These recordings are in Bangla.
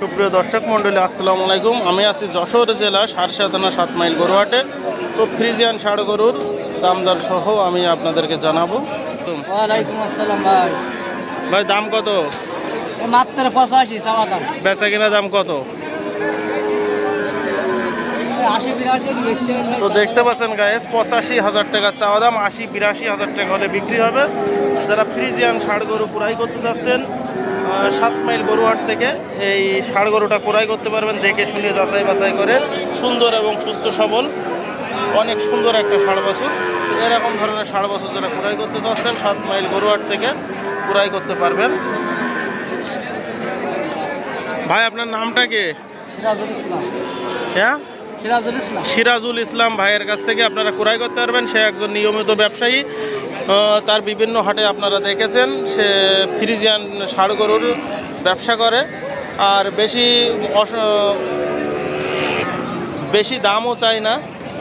সুপ্রিয় দর্শক মণ্ডলী আসসালামু আলাইকুম। আমি আছি যশোর জেলা সারসা থানা সাত মাইল গরুহাটে। তো ফ্রিজিয়ান ষাড় গরুর দাম দর সহ আমি আপনাদেরকে জানাব। ওয়ালাইকুম আসসালাম ভাই। ভাই দাম কত? মাত্র পঁচাশি চাওয়া দাম। বেচা কিনা দাম কত? তো দেখতে পাচ্ছেন গায়েস পঁচাশি হাজার টাকা চাওয়া দাম আশি বিরাশি হাজার টাকা হলে বিক্রি হবে। যারা ফ্রিজিয়ান ষাড় গরু পুরাই করতে যাচ্ছেন আহ, সাত মাইল গরুহাট থেকে এই ষাড় গরুটা কুড়াই করতে পারবেন দেখে শুনে যাচাই বাছাই করে সুন্দর এবং সুস্থ সবল অনেক সুন্দর একটা ষাড় বাছুর। এরকম ধরনের ষাড় বাছুর যারা কুড়াই করতে চাচ্ছেন সাত মাইল গরুহাট থেকে কুড়াই করতে পারবেন। ভাই আপনার নামটা কি? সিরাজুল ইসলাম। হ্যাঁ? সিরাজুল ইসলাম। সিরাজুল ইসলাম ভাইয়ের কাছ থেকে আপনারা ক্রয় করতে পারবেন। সে একজন নিয়মিত ব্যবসায়ী। তার বিভিন্ন হাটে আপনারা দেখেছেন সে ফ্রিজিয়ান ষাড় গরুর ব্যবসা করে। আর বেশি বেশি দামও চায় না।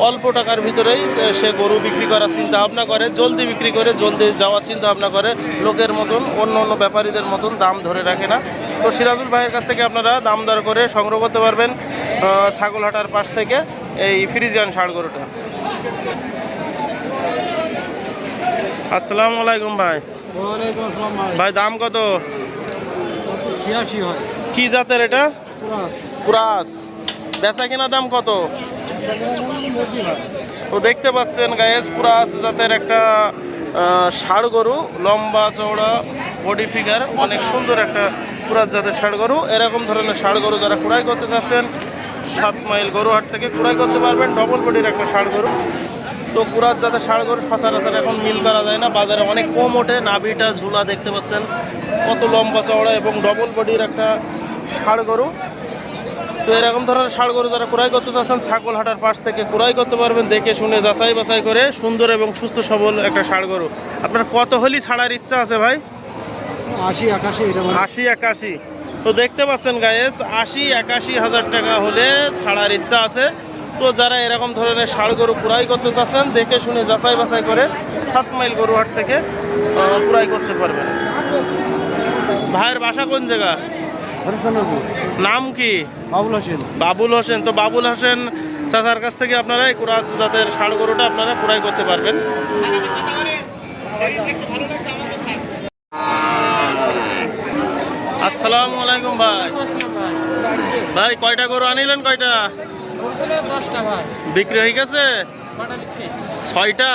অল্প টাকার ভিতরেই সে গরু বিক্রি করার চিন্তা ভাবনা করে জলদি বিক্রি করে জলদি যাওয়ার চিন্তা ভাবনা করে। লোকের মতন অন্য অন্য ব্যাপারীদের মতন দাম ধরে রাখে না। তো সিরাজুল ভাইয়ের কাছ থেকে আপনারা দাম দর করে সংগ্রহ করতে পারবেন আহ, ছাগলহাটার পাশ থেকে এই ফ্রিজিয়ান ষাড় গরুটা। আসসালামু আলাইকুম ভাই। ভাই। ভাই দাম কত? কি জাতের এটা? ক্রাস। বেচা কিনা দাম কত? তো দেখতে পাচ্ছেন গায়েস ক্রাস জাতের একটা ষাড় গরু লম্বা চওড়া বডি ফিগার অনেক সুন্দর একটা কুরাস জাতের ষাড় গরু। এরকম ধরনের ষাড় গরু যারা কুড়াই করতে চাচ্ছেন সাত মাইল গরু হাট থেকে কুড়াই করতে পারবেন ডবল বডির একটা ষাড় গরু। তো কুরাস জাতের ষাড় গরু সচরাচর এখন মিল করা যায় না। বাজারে অনেক কম ওঠে নাভিটা ঝুলা দেখতে পাচ্ছেন। কত লম্বা চওড়া এবং ডবল বডির একটা ষাড় গরু। তো এরকম ধরনের ষাড় গরু যারা ক্রয় করতে চাচ্ছেন ছাগল হাটার পাশ থেকে ক্রয় করতে পারবেন দেখে শুনে যাচাই বাছাই করে সুন্দর এবং সুস্থ সবল একটা ষাড় গরু। আপনার কত হলি ছাড়ার ইচ্ছা আছে ভাই? আশি একাশি আশি একাশি। তো দেখতে পাচ্ছেন গায়েস আশি একাশি হাজার টাকা হলে ছাড়ার ইচ্ছা আছে। তো যারা এরকম ধরনের ষাড় গরু ক্রয় করতে চাচ্ছেন দেখে শুনে যাচাই বাছাই করে সাত মাইল গরু হাট থেকে ক্রয় করতে পারবেন। ভাইয়ের বাসা কোন জায়গা? নাম কি? বাবুল হোসেন। বাবুল হোসেন। তো বাবুল হোসেন চাচার কাছ থেকে আপনারা এই কুরাস জাতের ষাড় গরুটা আপনারা ক্রয় করতে পারবেন। আসসালামু আলাইকুম ভাই। ভাই কয়টা গরু আনিলেন কয়টা? বিক্রি হয়ে গেছে? ছয়টা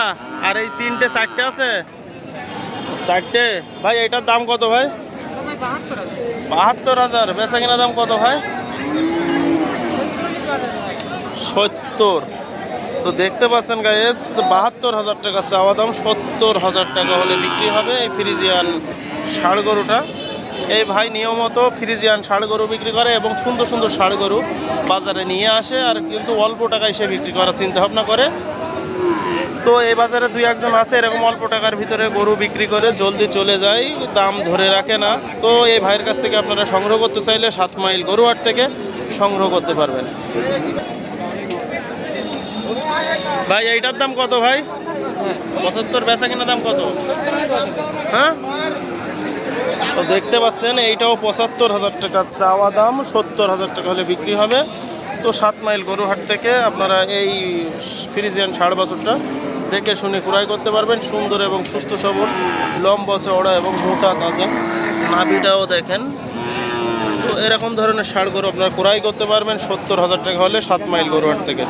আর এই তিনটে চারটে আছে? চারটে? ভাই এটার দাম কত ভাই? বাহাত্তর হাজার। বেচা কিনা দাম কত ভাই? সত্তর তো দেখতে পাচ্ছেন গাইস বাহাত্তর হাজার টাকা চাওয়া দাম সত্তর হাজার টাকা হলে বিক্রি হবে এই ফ্রিজিয়ান ষাড় গরুটা। এই ভাই নিয়মত ফ্রিজিয়ান ষাড় গরু বিক্রি করে এবং সুন্দর সুন্দর ষাড় গরু বাজারে নিয়ে আসে আর কিন্তু অল্প টাকায় সে বিক্রি করার চিন্তা ভাবনা করে। তো এই বাজারে দুই একজন আছে, এরকম অল্প টাকার ভিতরে গরু বিক্রি করে জলদি চলে যায়, দাম ধরে রাখে না। তো এই ভাইয়ের কাছ থেকে আপনারা সংগ্রহ করতে চাইলে সাত মাইল গরুহাট থেকে সংগ্রহ করতে পারবেন। ভাই, এইটার দাম কত ভাই? পঁচাত্তর বেচা কিনা দাম কত? হ্যাঁ? তো দেখতে পাচ্ছেন, এইটাও পঁচাত্তর হাজার টাকা চাওয়া দাম, সত্তর হাজার টাকা হলে বিক্রি হবে। তো সাত মাইল গরুহাট থেকে আপনারা এই ফ্রিজিয়ান ষাড় বছরটা দেখে শুনে ক্রয় করতে পারবেন। সুন্দর এবং সুস্থ সবল, লম্বা, চওড়া এবং মোটা তাজা নাভিটাও দেখেন। তো এরকম ধরনের ষাড় গরু আপনারা ক্রয় করতে পারবেন, সত্তর হাজার টাকা হলে সাত মাইল গরুহাট থেকে।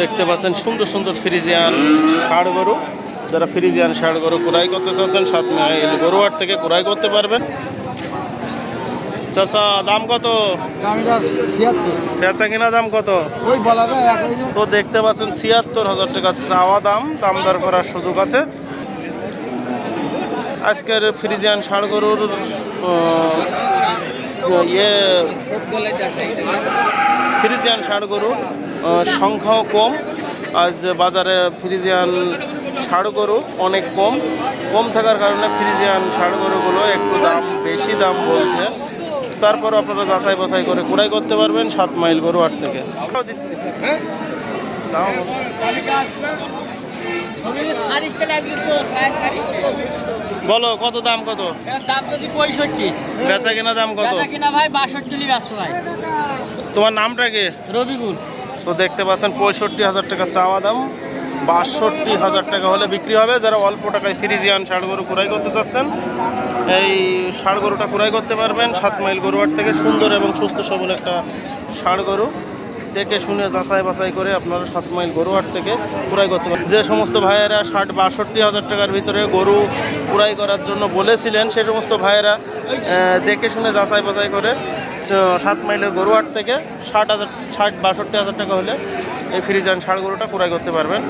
দেখতে পাচ্ছেন সুন্দর সুন্দর ফ্রিজিয়ান ষাড় গরু। যারা ফ্রিজিয়ান ষাড় গরু ক্রয় করতে চাচ্ছেন সাত মাইল গরুহাট থেকে ক্রয় করতে পারবেন। চাচা দাম কত? দামটা বেচা কিনা দাম কত? তো দেখতে পাচ্ছেন ছিয়াত্তর হাজার টাকা চাওয়া দাম দাম দর করার সুযোগ আছে। আজকের ফ্রিজিয়ান ষাড় গরুর ইয়ে ফ্রিজিয়ান ষাড় গরু সংখ্যাও কম। আজ বাজারে ফ্রিজিয়ান ষাড় গরু অনেক কম। কম থাকার কারণে ফ্রিজিয়ান ষাড় গরুগুলো একটু দাম বেশি দাম বলছে। তারপর আপনারা যাচাই বাছাই করে ক্রয় করতে পারবেন সাত মাইল গরু আট থেকে। দিচ্ছি। সারিস বলো কত দাম কত? দাম যদি পঁয়ষট্টি। বেচা কেনা দাম কত? কিনা ভাই বাষট্টি ব্যস্ত ভাই। তোমার নামটা কি? রবিগুল তো দেখতে পাচ্ছেন, পঁয়ষট্টি হাজার টাকা চাওয়া দাম, বাষট্টি হাজার টাকা হলে বিক্রি হবে। যারা অল্প টাকায় ফ্রিজিয়ান ষাড় গরু কুড়াই করতে চাচ্ছেন, এই ষাড় গরুটা কুড়াই করতে পারবেন সাত মাইল গরুয়ার থেকে। সুন্দর এবং সুস্থ সবল একটা ষাড় গরু। দেখে শুনে যাচাই বাছাই করে আপনারা সাত মাইল গরুয়ার থেকে কুড়াই করতে পারেন যে সমস্ত ভাইয়েরা ষাট বাষট্টি হাজার টাকার ভিতরে গরু কুড়াই করার জন্য বলেছিলেন, সে সমস্ত ভাইয়েরা দেখে শুনে যাচাই বাছাই করে সাত মাইলের গরুয়ার থেকে ষাট হাজার ষাট বাষট্টি হাজার টাকা হলে এই ফ্রিজান ষাড় গরুটা ক্রয় করতে পারবেন।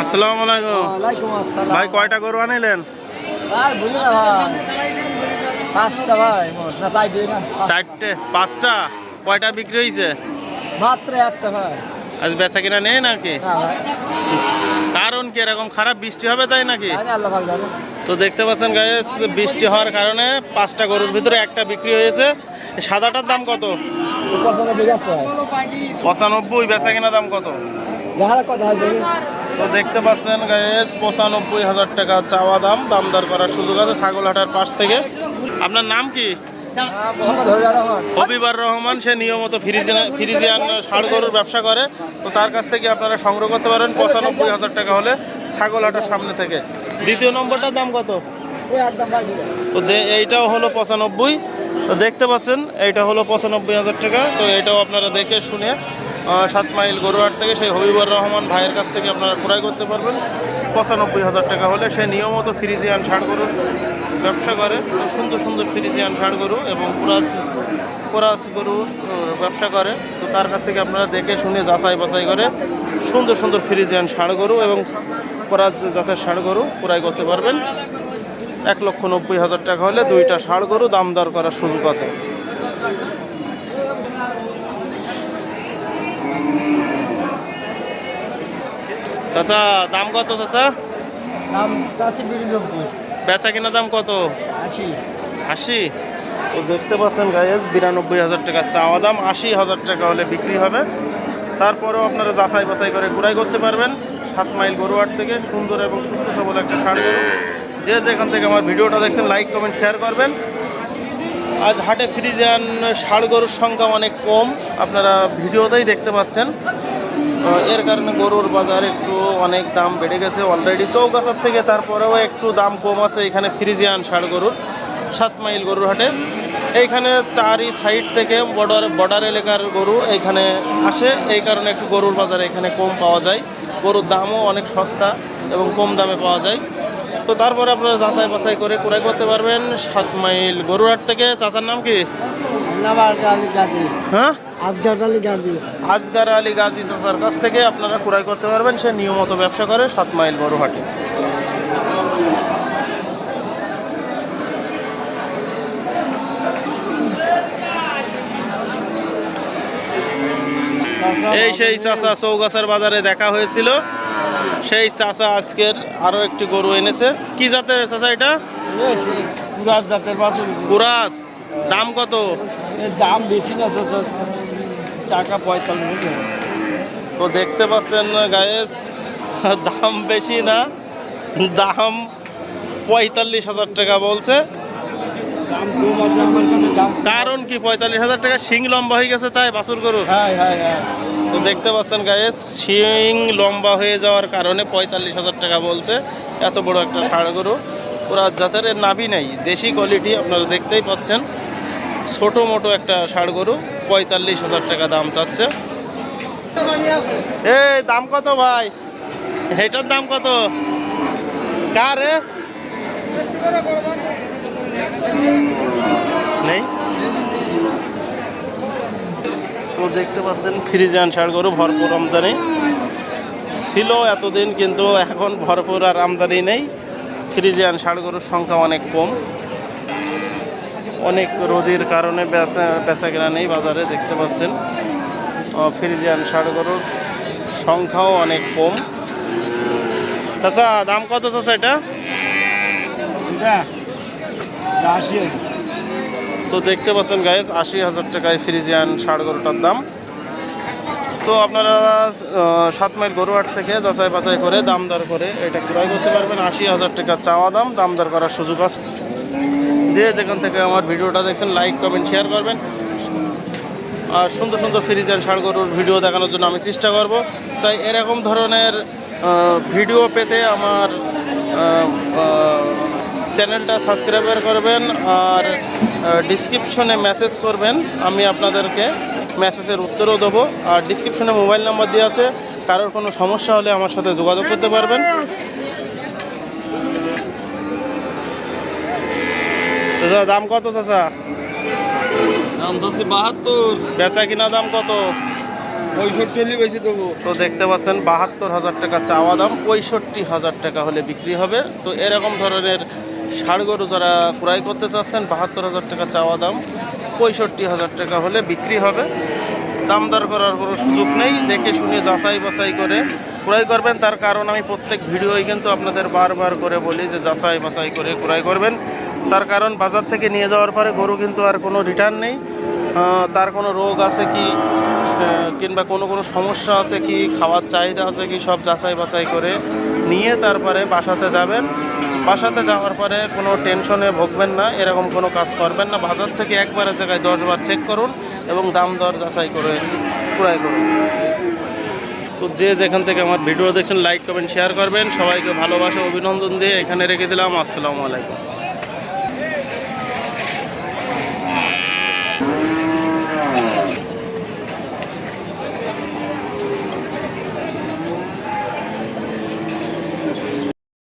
আসসালামু আলাইকুম। ভাই কয়টা গরু আনিলেন? পাঁচটা ভাই না চারটে পাঁচটা? কয়টা বিক্রি হয়েছে মাত্র একটা ভাই। আজ বেচা কিনা নেই নাকি? কারণ কি এরকম খারাপ বৃষ্টি হবে তাই নাকি? আল্লাহ তো দেখতে পাচ্ছেন গায়েস বৃষ্টি হওয়ার কারণে পাঁচটা গরুর ভিতরে একটা বিক্রি হয়েছে। সাদাটার দাম কত? পঁচানব্বই, বেচা কিনা দাম কত? তো দেখতে পাচ্ছেন গায়েস পঁচানব্বই হাজার টাকা চাওয়া দাম দাম দর করার সুযোগ আছে ছাগলহাটার পাশ থেকে। আপনার নাম কি? হবিবার রহমান, সে নিয়মিত ফ্রিজিয়ান ষাড় গরুর ব্যবসা করে। তো তার কাছ থেকে আপনারা সংগ্রহ করতে পারেন, পঁচানব্বই হাজার টাকা হলে ছাগলহাটার সামনে থেকে। দ্বিতীয় নম্বরটার দাম কত? তো দে- এইটাও হলো পঁচানব্বই। তো দেখতে পাচ্ছেন এইটা হলো পঁচানব্বই হাজার টাকা। তো এটাও আপনারা দেখে শুনে সাত মাইল গরুহাট থেকে সেই হবিবর রহমান ভাইয়ের কাছ থেকে আপনারা ক্রয় করতে পারবেন। পঁচানব্বই হাজার টাকা হলে সে নিয়মিত ফ্রিজিয়ান ষাড় গরুর ব্যবসা করে। সুন্দর সুন্দর ফ্রিজিয়ান ষাড় গরু এবং পুরাস কোরাস গরুর আহ, ব্যবসা করে। তো তার কাছ থেকে আপনারা দেখে শুনে যাচাই বাছাই করে সুন্দর সুন্দর ফ্রিজিয়ান ষাড় গরু এবং কোরাস জাতের ষাড় গরু ক্রয় করতে পারবেন এক লক্ষ নব্বই হাজার টাকা হলে দুইটা ষাড় গরু দাম দর করার সুযোগ আছে। চাচা দাম কত চাচা? দাম বেচা কিনা দাম কত? আশি। তো দেখতে পাচ্ছেন গাইজ বিরানব্বই হাজার টাকা চাওয়া দাম আশি হাজার টাকা হলে বিক্রি হবে। তারপরেও আপনারা যাচাই বাছাই করে কুড়াই করতে পারবেন। সাত মাইল গরুয়ার থেকে সুন্দর এবং সুস্থ সবল একটা ষাড় যে যেখান থেকে আমার ভিডিওটা দেখছেন লাইক কমেন্ট শেয়ার করবেন। আজ হাটে ফ্রিজিয়ান ষাড় গরুর সংখ্যা অনেক কম। আপনারা ভিডিওতেই দেখতে পাচ্ছেন। এর কারণে গরুর বাজার একটু অনেক দাম বেড়ে গেছে অলরেডি চৌকাছার থেকে তারপরেও একটু দাম কম আছে এখানে ফ্রিজিয়ান ষাড় গরুর, সাত মাইল গরুর হাটে। এইখানে চারি সাইড থেকে বর্ডার বর্ডার এলাকার গরু এইখানে আসে। এই কারণে একটু গরুর বাজার এখানে কম পাওয়া যায়। গরুর দামও অনেক সস্তা এবং কম দামে পাওয়া যায়। তো তারপরে আপনারা যাচাই বাছাই করে ক্রয় করতে পারবেন সাত মাইল গরুর হাট থেকে। চাচার নাম কি? হ্যাঁ? আজগার আলী গাজী। আজগার আলী গাজী চাচার কাছ থেকে আপনারা ক্রয় করতে পারবেন। সে নিয়মিত ব্যবসা করে সাত মাইল বড় এই সেই চাচা চৌগাছার বাজারে দেখা হয়েছিল। সেই চাচা আজকের আরও একটি গরু এনেছে। কি জাতের চাচা এটা? জাতের কুরাস। দাম কত? দাম বেশি না টাকা পঁয়তাল্লিশ তো দেখতে পাচ্ছেন গায়েস দাম বেশি না। দাম পঁয়তাল্লিশ হাজার টাকা বলছে। কারণ কি পঁয়তাল্লিশ হাজার টাকা শিং লম্বা হয়ে গেছে তাই বাছুর গরু? হ্যাঁ হ্যাঁ হ্যাঁ। তো দেখতে পাচ্ছেন গায়ে শিং লম্বা হয়ে যাওয়ার কারণে পঁয়তাল্লিশ হাজার টাকা বলছে। এত বড় একটা ষাড় গরু। পুরা জাতের নাভি নাই দেশি কোয়ালিটি আপনারা দেখতেই পাচ্ছেন। ছোট মোটো একটা ষাড় গরু পঁয়তাল্লিশ হাজার টাকা দাম চাচ্ছে। এই দাম কত ভাই? এটার দাম কত? কার এ? নেই। তো দেখতে পাচ্ছেন ফ্রিজিয়ান ষাড় গরু, ভরপুর আমদানি। ছিল এতদিন, কিন্তু এখন ভরপুর আর আমদানি নেই। ফ্রিজিয়ান ষাড় গরুর সংখ্যা অনেক কম। অনেক রোদের কারণে বেচা বেচা কেনা নেই বাজারে, দেখতে পাচ্ছেন। ফ্রিজিয়ান ষাড় গরুর সংখ্যাও অনেক কম। চাচা, দাম কত চাচা এটা তো দেখতে পাচ্ছেন গাইজ আশি হাজার টাকায় ফ্রিজিয়ান ষাড় গরুটার দাম। তো আপনারা সাত মাইল গরুহাট থেকে যাচাই বাছাই করে দাম দর করে এটা ক্রয় করতে পারবেন। আশি হাজার টাকা চাওয়া দাম দাম দর করার সুযোগ আছে। যে যেখান থেকে আমার ভিডিওটা দেখছেন লাইক কমেন্ট শেয়ার করবেন। আর সুন্দর সুন্দর ফ্রিজেন ষাড় গরুর ভিডিও দেখানোর জন্য আমি চেষ্টা করব। তাই এরকম ধরনের ভিডিও পেতে আমার চ্যানেলটা সাবস্ক্রাইবার করবেন আর ডিসক্রিপশনে মেসেজ করবেন। আমি আপনাদেরকে মেসেজের উত্তরও দেবো। আর ডিসক্রিপশনে মোবাইল নাম্বার দেওয়া আছে। কারোর কোনো সমস্যা হলে আমার সাথে যোগাযোগ করতে পারবেন। চাচা দাম কত চাচা? দাম ধরছি বাহাত্তর। বেচা কিনা দাম কত? পঁয়ষট্টি বেশি দেবো। তো দেখতে পাচ্ছেন বাহাত্তর হাজার টাকা চাওয়া দাম। পঁয়ষট্টি হাজার টাকা হলে বিক্রি হবে। তো এরকম ধরনের গরু যারা ক্রয় করতে চাচ্ছেন, বাহাত্তর হাজার টাকা চাওয়া দাম, পঁয়ষট্টি হাজার টাকা হলে বিক্রি হবে। দাম দর করার কোনো সুযোগ নেই। দেখে শুনে যাচাই বাছাই করে ক্রয় করবেন। তার কারণ আমি প্রত্যেক ভিডিওই কিন্তু আপনাদের বারবার করে বলি যে যাচাই বাছাই করে ক্রয় করবেন। তার কারণ বাজার থেকে নিয়ে যাওয়ার পরে গরু কিন্তু আর কোনো রিটার্ন নেই। তার কোনো রোগ আছে কি? কিংবা কোনো কোনো সমস্যা আছে কি? খাওয়ার চাহিদা আছে কি? সব যাচাই বাছাই করে নিয়ে তারপরে বাসাতে যাবেন। বাসাতে যাওয়ার পরে কোনো টেনশনে ভুগবেন না, এরকম কোনো কাজ করবেন না। বাজার থেকে একবারে জায়গায় দশবার চেক করুন এবং দাম দর যাচাই করে ক্রয় করুন। তো যে যেখান থেকে আমার ভিডিও দেখছেন লাইক কমেন্ট শেয়ার করবেন। সবাইকে ভালোবাসা, অভিনন্দন দিয়ে এখানে রেখে দিলাম। আসসালামু আলাইকুম।